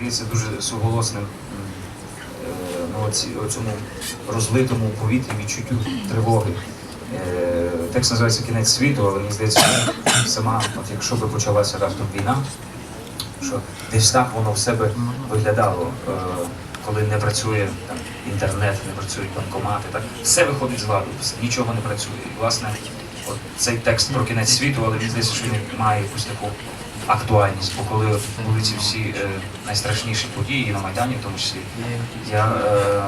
здається, дуже суголосним е, ну, цьому розлитому повітрі відчуттю тривоги. Е, Текст називається Кінець світу, але мені здається, сама, от якщо би почалася раптом війна, що десь так воно в себе виглядало, е, коли не працює там, інтернет, не працюють банкомати, так все виходить з ладу, нічого не працює. І власне, от цей текст про кінець світу, але мені здається, що він має якусь таку актуальність, бо коли були ці всі е, найстрашніші події і на Майдані, в тому числі, я, е,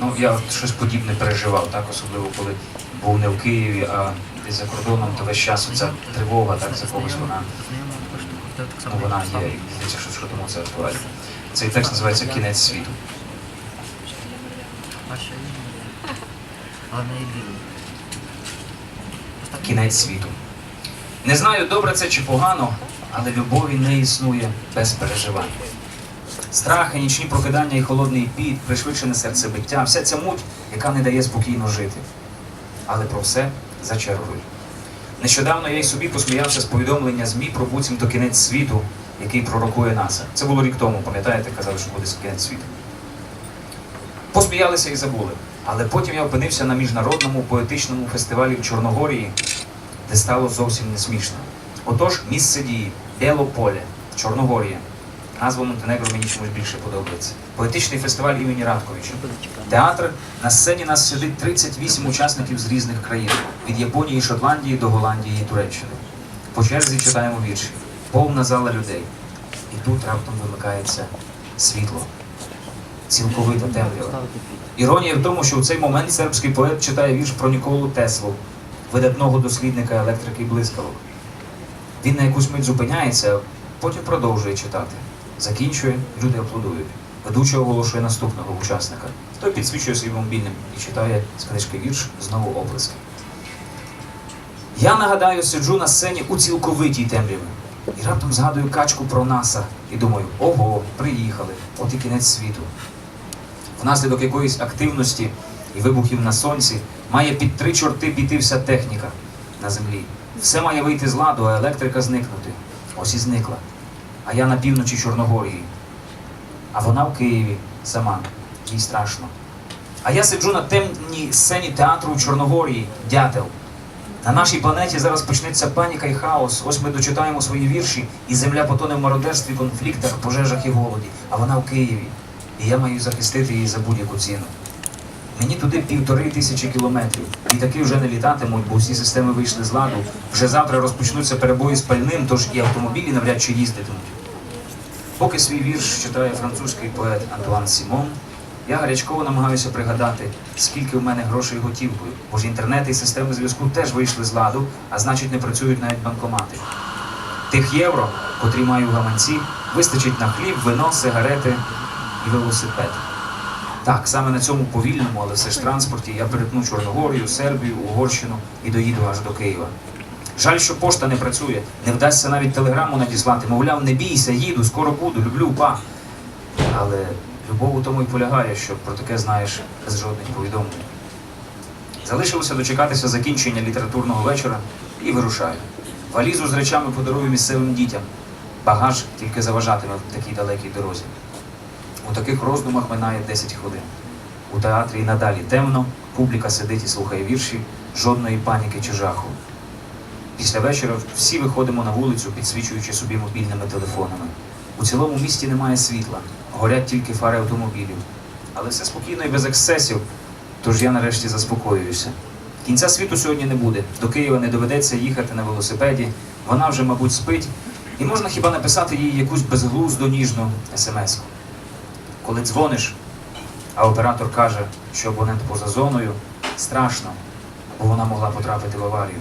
ну, я щось подібне переживав, так, особливо коли був не в Києві, а десь за кордоном, то весь час ця тривога, так, за когось вона ну, вона є, здається, що, тому це актуально. Цей текст називається Кінець світу. Кінець світу. Не знаю, добре це чи погано, але любові не існує без переживань. Страхи, нічні прокидання і холодний піт, пришвидшене серцебиття, вся ця муть, яка не дає спокійно жити. Але про все за чергою. Нещодавно я й собі посміявся з повідомлення ЗМІ про буцімто кінець світу, який пророкує НАСА. Це було рік тому, пам'ятаєте, казали, що буде кінець світу. Посміялися і забули. Але потім я опинився на міжнародному поетичному фестивалі в Чорногорії, де стало зовсім не смішно. Отож, місце дії Білополе, Чорногорія. Назва Монтенегро мені чомусь більше подобається. Поетичний фестиваль імені Радковича. Театр на сцені нас сидить 38 учасників з різних країн від Японії, Шотландії до Голландії і Туреччини. По черзі читаємо вірші. Повна зала людей. І тут раптом вимикається світло. Цілковита темрява. Іронія в тому, що у цей момент сербський поет читає вірш про Ніколу Теслу, видатного дослідника електрики блискавок. Він на якусь мить зупиняється, потім продовжує читати. Закінчує, люди аплодують. Ведучий оголошує наступного учасника. Той підсвічує своїм мобільним і читає з книжки вірш знову оплески. Я нагадаю, сиджу на сцені у цілковитій темряві. І раптом згадую качку про НАСА і думаю, ого, приїхали, от і кінець світу. Внаслідок якоїсь активності і вибухів на сонці має під три чорти піти вся техніка на землі. Все має вийти з ладу, а електрика зникнути. Ось і зникла. А я на півночі Чорногорії. А вона в Києві сама. Їй страшно. А я сиджу на темній сцені театру у Чорногорії, дятел. На нашій планеті зараз почнеться паніка і хаос. Ось ми дочитаємо свої вірші, і земля потоне в мародерстві, конфліктах, пожежах і голоді. А вона в Києві. І я маю захистити її за будь-яку ціну. Мені туди півтори тисячі кілометрів. Літаки вже не літатимуть, бо всі системи вийшли з ладу. Вже завтра розпочнуться перебої з пальним, тож і автомобілі навряд чи їздитимуть. Поки свій вірш читає французький поет Антуан Сімон, я гарячково намагаюся пригадати, скільки в мене грошей готівкою, бо ж інтернет і системи зв'язку теж вийшли з ладу, а значить не працюють навіть банкомати. Тих євро, котрі маю в гаманці, вистачить на хліб, вино, сигарети і велосипед. Так, саме на цьому повільному, але все ж транспорті я перетну Чорногорію, Сербію, Угорщину і доїду аж до Києва. Жаль, що пошта не працює, не вдасться навіть телеграму надіслати. Мовляв, не бійся, їду, скоро буду, люблю, па. Але любов у тому і полягає, що про таке знаєш без жодних повідомлень. Залишилося дочекатися закінчення літературного вечора і вирушаю. Валізу з речами подарую місцевим дітям. Багаж тільки заважатиме в такій далекій дорозі. У таких роздумах минає 10 хвилин. У театрі і надалі темно, публіка сидить і слухає вірші, жодної паніки чи жаху. Після вечора всі виходимо на вулицю, підсвічуючи собі мобільними телефонами. У цілому місті немає світла, горять тільки фари автомобілів. Але все спокійно і без ексцесів, тож я нарешті заспокоююся. Кінця світу сьогодні не буде. До Києва не доведеться їхати на велосипеді. Вона вже, мабуть, спить, і можна хіба написати їй якусь безглузду ніжну смс-ку. Коли дзвониш, а оператор каже, що абонент поза зоною, страшно, бо вона могла потрапити в аварію.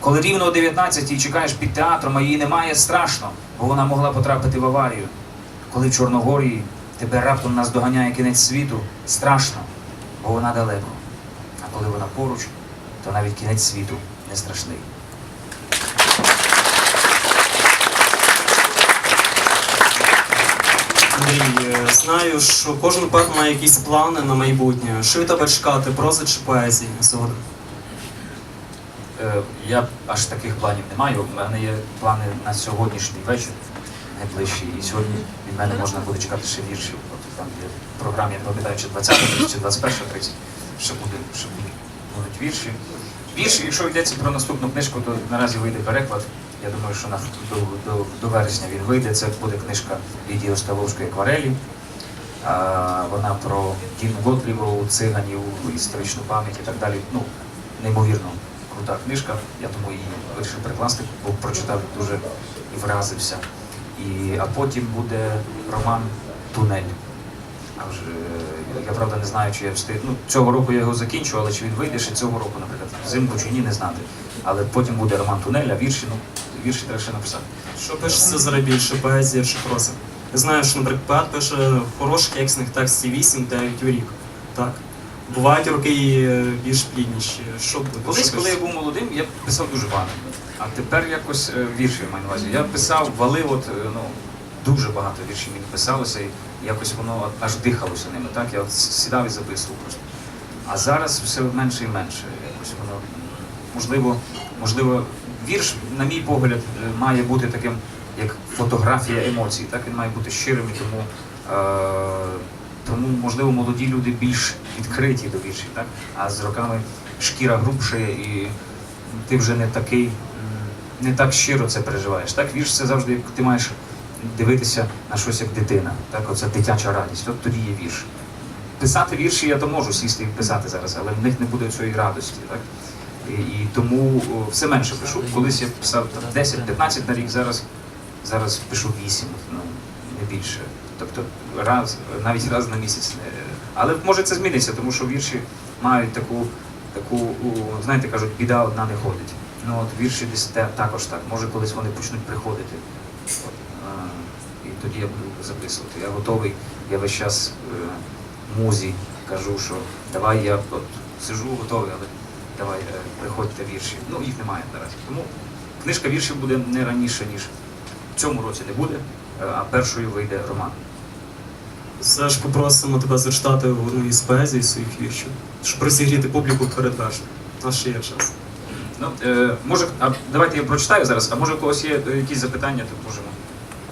Коли рівно о 19 чекаєш під театром, а її немає, страшно, бо вона могла потрапити в аварію. Коли в Чорногорії тебе раптом наздоганяє кінець світу, страшно, бо вона далеко. А коли вона поруч, то навіть кінець світу не страшний. Андрій, е, знаю, що кожен поет має якісь плани на майбутнє. Що тебе чекати, прози чи поезії згодом? Е, Я аж таких планів не маю. У мене є плани на сьогоднішній вечір. найближчий. І сьогодні від мене можна буде чекати ще віршів. От там є в програмі, я не пам'ятаю, чи 20 чи 21 30, ще буде, ще будуть вірші. Вірші, якщо йдеться про наступну книжку, то наразі вийде переклад. Я думаю, що на, до, до, до вересня він вийде. Це буде книжка Лідії Осталовської акварелі. А, вона про Діну Готліву, циганів, історичну пам'ять і так далі. Ну, неймовірно крута книжка. Я тому її вирішив перекласти, бо прочитав дуже і вразився. І, а потім буде роман Тунель. А вже, я правда не знаю, чи я встиг. Ну, цього року я його закінчу, але чи він вийде ще цього року, наприклад, взимку чи ні, не знати. Але потім буде роман Тунель, а вірші, ну, вірші треба ще написати. Що пишеться зараз більше, поезія чи проза? Я знаю, що, наприклад, пише хороших текстних текстів 8-9 у рік. Так. Бувають роки е, більш плідніші. Що буде? Колись, коли я був молодим, я писав дуже багато. А тепер якось е, вірші маю на увазі. Я писав, валив, от, е, ну, дуже багато віршів мені писалося, і якось воно аж дихалося ними. Так? Я от сідав і записував просто. А зараз все менше і менше. Якось воно, можливо, можливо, вірш, на мій погляд, е, має бути таким, як фотографія емоцій. Так? Він має бути щирим, тому, е, тому можливо, молоді люди більш відкриті до віршів, так? а з роками шкіра грубше і ти вже не такий, не так щиро це переживаєш. Так, вірш це завжди, як ти маєш дивитися на щось як дитина. Так, оце дитяча радість. От тоді є вірш. Писати вірші я то можу сісти і писати зараз, але в них не буде цієї радості. Так? І, тому все менше пишу. Колись я писав там, 10-15 на рік, зараз, зараз пишу 8, ну, не більше. Тобто раз, навіть раз на місяць. Але може це зміниться, тому що вірші мають таку, таку знаєте, кажуть, біда одна не ходить. Ну от вірші десь також так. Може колись вони почнуть приходити. От, і тоді я буду записувати. Я готовий, я весь час е, музі кажу, що давай я от сижу готовий, але давай е, приходьте вірші. Ну їх немає наразі. Тому книжка віршів буде не раніше, ніж в цьому році не буде, е, а першою вийде роман. Все ж попросимо тебе зачитати одну із поезій своїх віршів, щоб розігріти публіку перед. У нас ще є час. Ну, е, може, а давайте я прочитаю зараз, а може у когось є е, якісь запитання, то можемо.